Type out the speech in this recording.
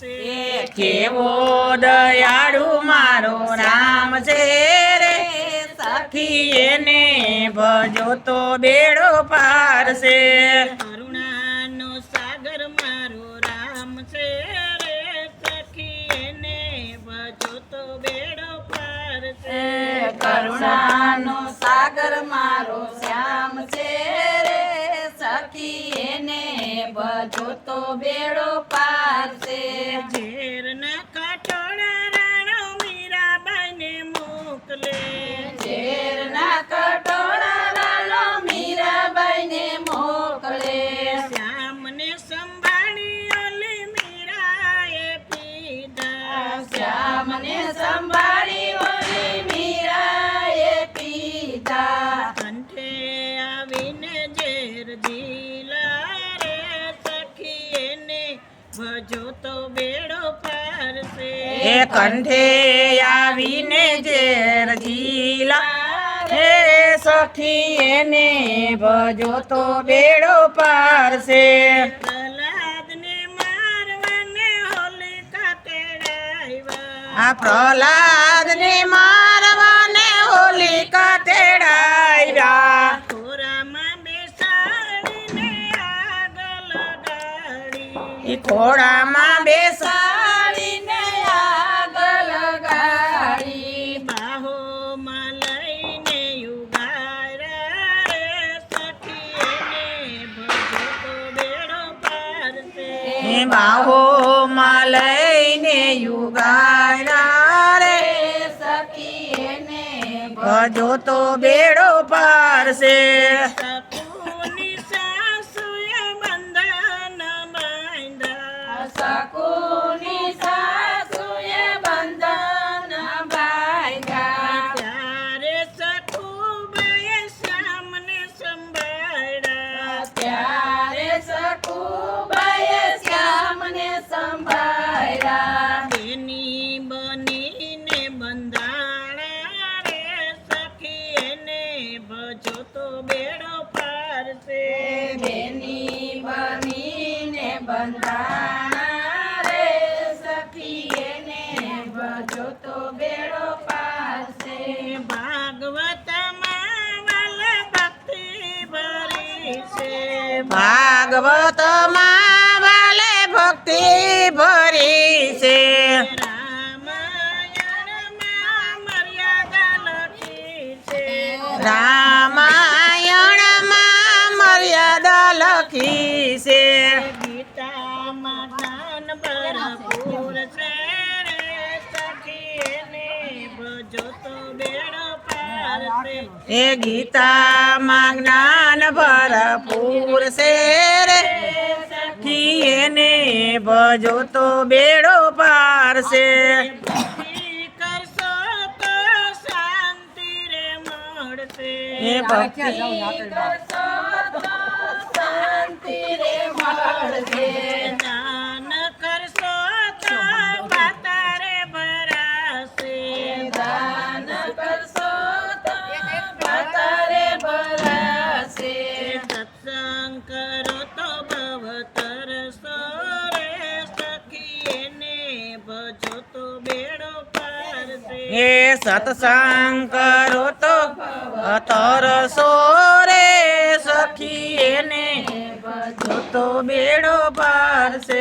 કેવો દયાળુ મારો રામ છે રે. સખી એને ભજો તો બેડો પાર છે. કરુણાનો સાગર મારો રામ છે રે. સખી એને ભજો તો બેડો પાર છે. કરુણાનો સાગર મારો શ્યામ છે રે. સખી એને ભજો તો બેડો પાર આવીને ઝેર દીલા રે સખી એને ભજો તો બેડો પારશે. એ કંઠે આવીને ઝેર જીલા રે સખીએ ને ભજો તો બેડો પારશે. પ્રહલાદને મારવાને હોલિકા તેડાવ્યા આ પ્રહલાદને ઈ ખોડામાં બેસાડીને આગ લગાડી બાહોમાં લઈને યુગારા રે સખી ભજો તો બેડો પારશે એ બાહોમાં લઈને યુગાડા રે સખી ભજો તો બેડો પારશે બંધાણા રે સખી એને ભજો તો બેડો પારશે ભાગવતમાં વાલ ભક્તિ ભરી છે. ભાગવતમાં વાલે ભક્તિ ભરી છે. રામાયણમાં મર્યાદા લખી છે. રામાયણમાં મર્યાદા લખી એ ગીતામાં જ્ઞાન ભરપૂર છે રે. કીને ભજો તો બેડો પારશે છે. ભક્તિ કરશો તો શાંતિ રે મળશે. એ સત્સંગ કરો તો તરસો રે સખી એને. ભજો તો બેડો પારશે